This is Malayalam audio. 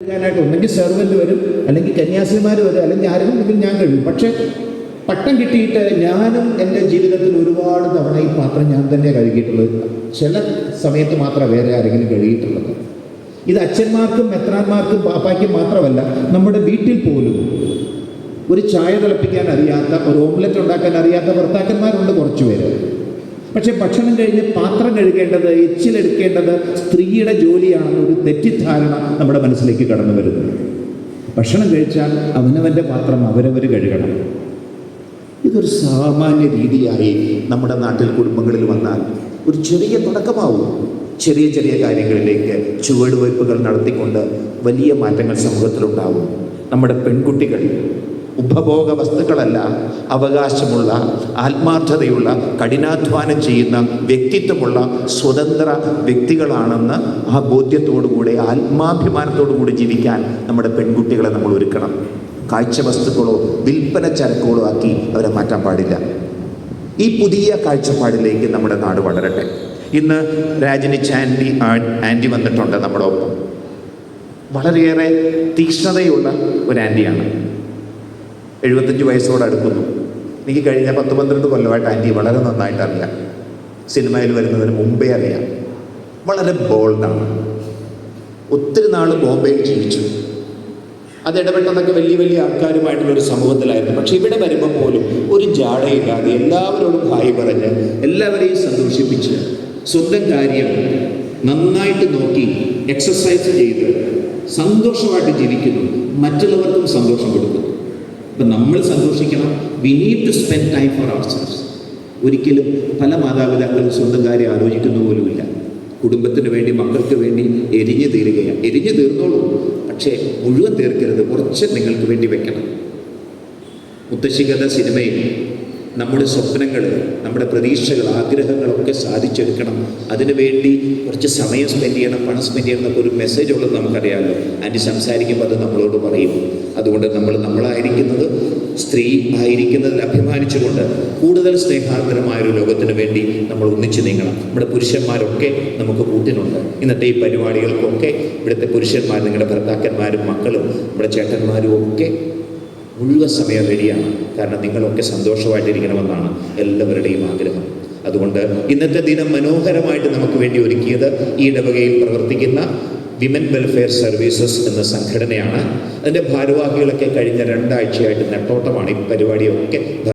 കഴുകാനായിട്ട് ഒന്നെങ്കിൽ സെർവന്റ് വരും അല്ലെങ്കിൽ കന്യാസിമാർ വരും അല്ലെങ്കിൽ ആരെങ്കിലും ഞാൻ കഴിയും. പക്ഷേ പട്ടം കിട്ടിയിട്ട് ഞാനും എന്റെ ജീവിതത്തിൽ ഒരുപാട് തവണ ഈ പാത്രം ഞാൻ തന്നെ കഴുകിയിട്ടുള്ളത്. ചില സമയത്ത് മാത്രമേ വേറെ ആരെങ്കിലും കഴുകിയിട്ടുള്ളത്. ഇത് അച്ഛന്മാർക്കും മെത്രാന്മാർക്കും പാപ്പായ്ക്കും മാത്രമല്ല നമ്മുടെ വീട്ടിൽ പോലും ഒരു ചായ തിളപ്പിക്കാൻ അറിയാത്ത ഒരു ഓംലെറ്റ് ഉണ്ടാക്കാൻ അറിയാത്ത ഭർത്താക്കന്മാരുണ്ട് കുറച്ച് പേര്. പക്ഷെ ഭക്ഷണം കഴിഞ്ഞ് പാത്രം കഴുകേണ്ടത് എച്ചിലെടുക്കേണ്ടത് സ്ത്രീയുടെ ജോലിയാണെന്ന് ഒരു തെറ്റിദ്ധാരണ നമ്മുടെ മനസ്സിലേക്ക് കടന്നു വരുന്നു. ഭക്ഷണം കഴിച്ചാൽ അവനവന്റെ പാത്രം അവരവർ കഴുകണം. ഇതൊരു സാമാന്യ രീതിയായി നമ്മുടെ നാട്ടിൽ കുടുംബങ്ങളിൽ വന്നാൽ ഒരു ചെറിയ തുടക്കമാവും. ചെറിയ ചെറിയ കാര്യങ്ങളിലേക്ക് ചുവടുവയ്പ്പുകൾ നടത്തിക്കൊണ്ട് വലിയ മാറ്റങ്ങൾ സമൂഹത്തിലുണ്ടാവും. നമ്മുടെ പെൺകുട്ടികൾ ഉപഭോഗ വസ്തുക്കളല്ല അവകാശമുള്ള ആത്മാർത്ഥതയുള്ള കഠിനാധ്വാനം ചെയ്യുന്ന വ്യക്തിത്വമുള്ള സ്വതന്ത്ര വ്യക്തികളാണെന്ന് ആ ബോധ്യത്തോടുകൂടെ ആത്മാഭിമാനത്തോടുകൂടി ജീവിക്കാൻ നമ്മുടെ പെൺകുട്ടികളെ നമ്മൾ ഒരുക്കണം. കാഴ്ച വസ്തുക്കളോ വിൽപ്പന ചരക്കുകളോ ആക്കി അവരെ മാറ്റാൻ പാടില്ല. ഈ പുതിയ കാഴ്ചപ്പാടിലേക്ക് നമ്മുടെ നാട് വളരട്ടെ. ഇന്ന് രാജനി ചാൻഡി ആന്റി വന്നിട്ടുണ്ട് നമ്മുടെ ഒപ്പം. വളരെയേറെ തീക്ഷ്ണതയുള്ള ഒരു ആന്റിയാണ് എഴുപത്തഞ്ച് വയസ്സോട് അടുക്കുന്നു. എനിക്ക് കഴിഞ്ഞ പത്ത് പന്ത്രണ്ട് കൊല്ലമായിട്ട് ആന്റി വളരെ നന്നായിട്ട് അറിയാം സിനിമയിൽ വരുന്നതിന് മുമ്പേ അറിയാം. വളരെ ബോൾഡാണ്. ഒത്തിരി നാൾ ബോംബെയിൽ ജീവിച്ചു. അത് ഇടപെട്ടതൊക്കെ വലിയ വലിയ ആൾക്കാരുമായിട്ടുള്ള ഒരു സമൂഹത്തിലായിരുന്നു. പക്ഷെ ഇവിടെ വരുമ്പോൾ പോലും ഒരു ജാടയില്ലാതെ എല്ലാവരോടും ഭായി പറഞ്ഞ് എല്ലാവരെയും സന്തോഷിപ്പിച്ച് സ്വന്തം കാര്യം നന്നായിട്ട് നോക്കി എക്സസൈസ് ചെയ്ത് സന്തോഷമായിട്ട് ജീവിക്കുന്നു. മറ്റുള്ളവർക്കും സന്തോഷം കൊടുക്കുന്നു. അപ്പം നമ്മൾ സന്തോഷിക്കണം. We need to spend time for ourselves ഒരിക്കലും പല മാതാപിതാക്കളും സ്വന്തം കാര്യം ആലോചിക്കുന്ന പോലുമില്ല. കുടുംബത്തിന് വേണ്ടി മക്കൾക്ക് വേണ്ടി എരിഞ്ഞു തീരുകയാണ്. എരിഞ്ഞു തീർന്നോളൂ. പക്ഷേ മുഴുവൻ തീർക്കരുത്. കുറച്ച് നിങ്ങൾക്ക് വേണ്ടി വെക്കണം. മുത്തശ്ശികഥ സിനിമയിൽ നമ്മുടെ സ്വപ്നങ്ങൾ നമ്മുടെ പ്രതീക്ഷകൾ ആഗ്രഹങ്ങളൊക്കെ സാധിച്ചെടുക്കണം. അതിനുവേണ്ടി കുറച്ച് സമയം സ്പെൻഡ് ചെയ്യണം പണം സ്പെൻഡ് ചെയ്യണം എന്നൊക്കെ ഒരു മെസ്സേജ് ഉള്ളത് നമുക്കറിയാമല്ലോ ആന്റി സംസാരിക്കുമ്പോൾ അത് നമ്മളോട് പറയും. അതുകൊണ്ട് നമ്മൾ നമ്മളായിരിക്കുന്നത് സ്ത്രീ ആയിരിക്കുന്നതിൽ അഭിമാനിച്ചുകൊണ്ട് കൂടുതൽ സ്നേഹാർദ്രമായ ഒരു ലോകത്തിന് വേണ്ടി നമ്മൾ ഒന്നിച്ചു നീങ്ങണം. നമ്മുടെ പുരുഷന്മാരൊക്കെ നമുക്ക് കൂട്ടിനുണ്ട്. ഇന്നത്തെ ഈ പരിപാടികൾക്കൊക്കെ ഇവിടുത്തെ പുരുഷന്മാർ നിങ്ങളുടെ ഭർത്താക്കന്മാരും മക്കളും നമ്മുടെ ചേട്ടന്മാരും ഒക്കെ മുഴുവൻ സമയം റെഡിയാണ്. കാരണം നിങ്ങളൊക്കെ സന്തോഷമായിട്ടിരിക്കണമെന്നാണ് എല്ലാവരുടെയും ആഗ്രഹം. അതുകൊണ്ട് ഇന്നത്തെ ദിനം മനോഹരമായിട്ട് നമുക്ക് വേണ്ടി ഒരുക്കിയത് ഈ ഇടവകയിൽ പ്രവർത്തിക്കുന്ന വിമൻ വെൽഫെയർ സർവീസസ് എന്ന സംഘടനയാണ്. അതിന്റെ ഭാരവാഹികളൊക്കെ കഴിഞ്ഞ രണ്ടാഴ്ചയായിട്ട് നെട്ടോട്ടമാണ് ഈ പരിപാടിയൊക്കെ